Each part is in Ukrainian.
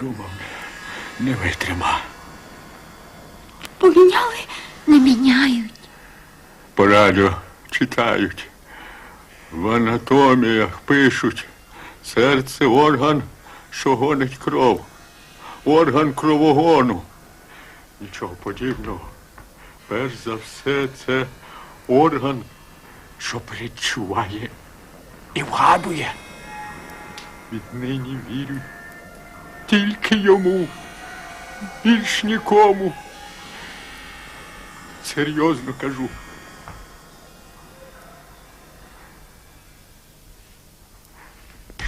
Думав, не витрима. Поміняли? Не міняють. По радіо читають. В анатоміях пишуть. Серце орган, що гонить кров. Орган кровогону. Нічого подібного. Перш за все, це орган, що перечуває і вгадує. Віднині вірю тільки йому, більш нікому. Серйозно кажу.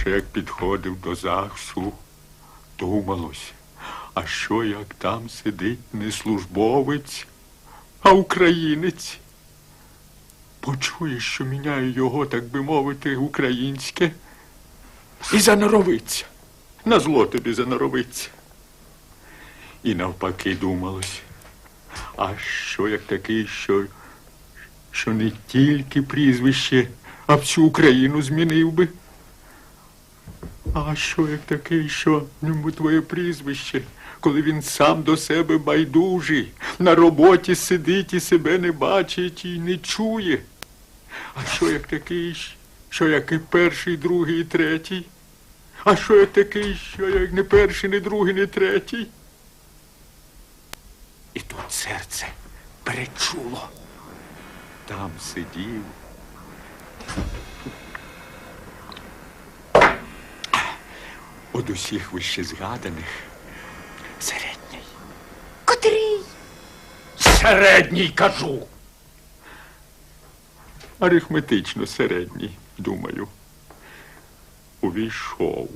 Ще як підходив до ЗАГСу, думалось, а що як там сидить не службовець, а українець? Почує, що міняю його, так би мовити, українське, і заноровиться. На зло тобі заноровиться. І навпаки думалось. А що як такий, що, що не тільки прізвище, а всю Україну змінив би? А що як такий, що в ньому твоє прізвище, коли він сам до себе байдужий, на роботі сидить і себе не бачить і не чує? А що як такий, що як і перший, другий, і третій? А що як такий, що як не перший, не другий, не третій? І тут серце перечуло. Там сидів. Од усіх вище згаданих середній. Котрий? Середній кажу. Арифметично середній, думаю. Увійшов.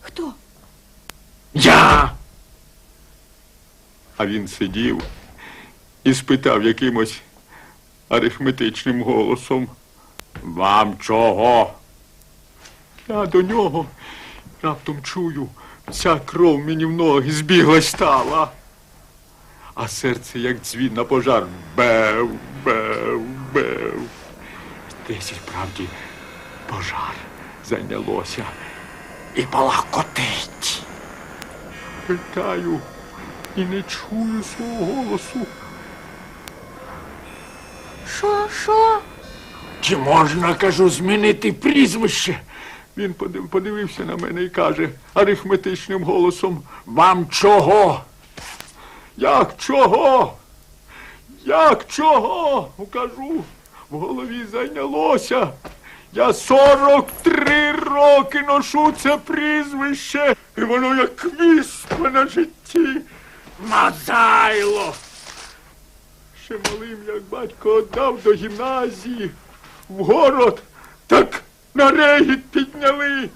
Хто? Я. А він сидів і спитав якимось арифметичним голосом. Вам чого? Я до нього раптом чую, вся кров мені в ноги збіглась стала. А серце, як дзвін на пожар, бев, бев, бев. Десь і справді пожар зайнялося і балакотить. Питаю і не чую свого голосу. Що, що? Чи можна, кажу, змінити прізвище? Він подивився на мене і каже арифметичним голосом Вам чого? Як чого? Як чого? Кажу, в голові зайнялося. Я 43 роки ношу це прізвище, і воно як віспа на житті. Мазайло! Ще малим, як батько віддав до гімназії в город, так на регіт підняли.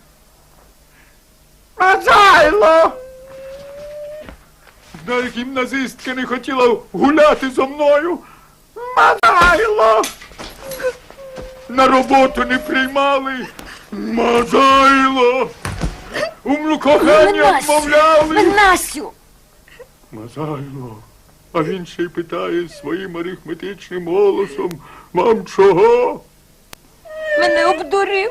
Мазайло! Одна гімназистка не хотіла гуляти зо мною. Мазайло! На роботу не приймали. Мазайло! У кохання відмовляли. Винасю! Мазайло. А він ще й питає своїм арифметичним голосом вам чого? Мене обдурив.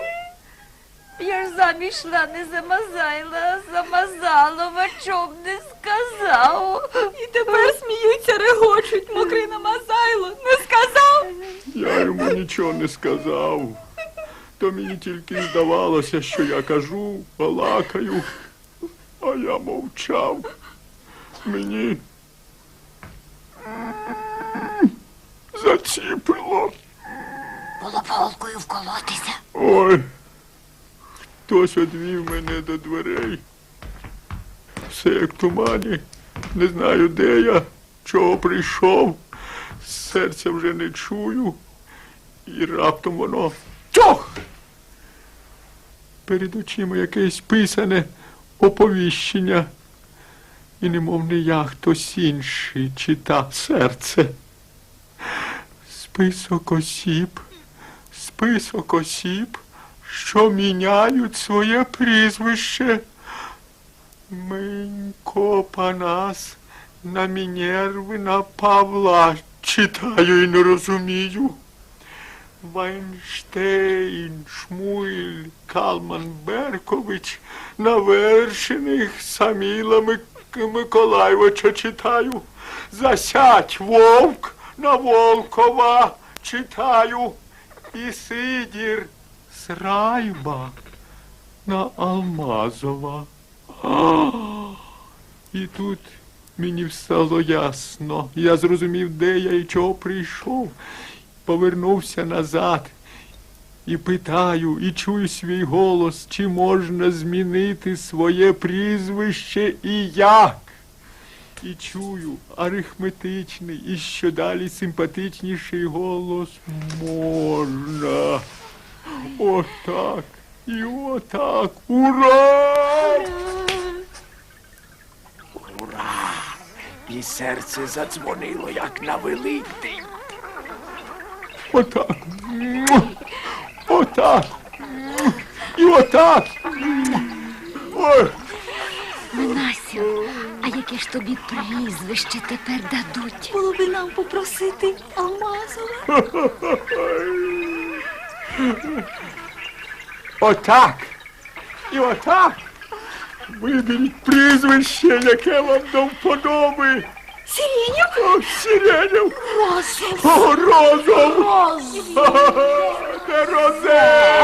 Я ж заміж йшла не за Мазайла, а за Мазалова, чом не сказав. І тепер сміються, регочуть, мокрий на Мазайло. Не сказав? Я йому нічого не сказав. То мені тільки здавалося, що я кажу, балакаю, а я мовчав. Мені заціпило. Було палкою вколотися. Ой, хтось одвів мене до дверей. Все як тумані. Не знаю, де я, чого прийшов. Серця вже не чую. І раптом воно тьох! Перед очима якесь писане оповіщення. І немов не я, хтось інший читав серце. Список осіб, список осіб, що міняють своє прізвище. Менько Панас на Мінерви на Павла читаю і не розумію. Вайнштейн, Шмуйль, Калман Беркович, навершених Саміла Мик- Миколайовича читаю. Засядь вовк на Волкова читаю. І Сидір Срайба на Алмазова. І тут мені стало ясно. Я зрозумів, де я і чого прийшов. Повернувся назад і питаю, і чую свій голос, чи можна змінити своє прізвище і як. І чую арифметичний і що далі симпатичніший голос можна. Отак. І отак. Ура! Ура! І серце задзвонило, як на Великдень. Отак. Отак. І отак. Ой. Минасю, а яке ж тобі прізвище тепер дадуть? Було би нам попросити Алмазова. Отак. І отак. Виберіть прізвище, яке вам до вподоби. Сиренів? О, Сиренів. Розов. О, Розов. Розов. Розе.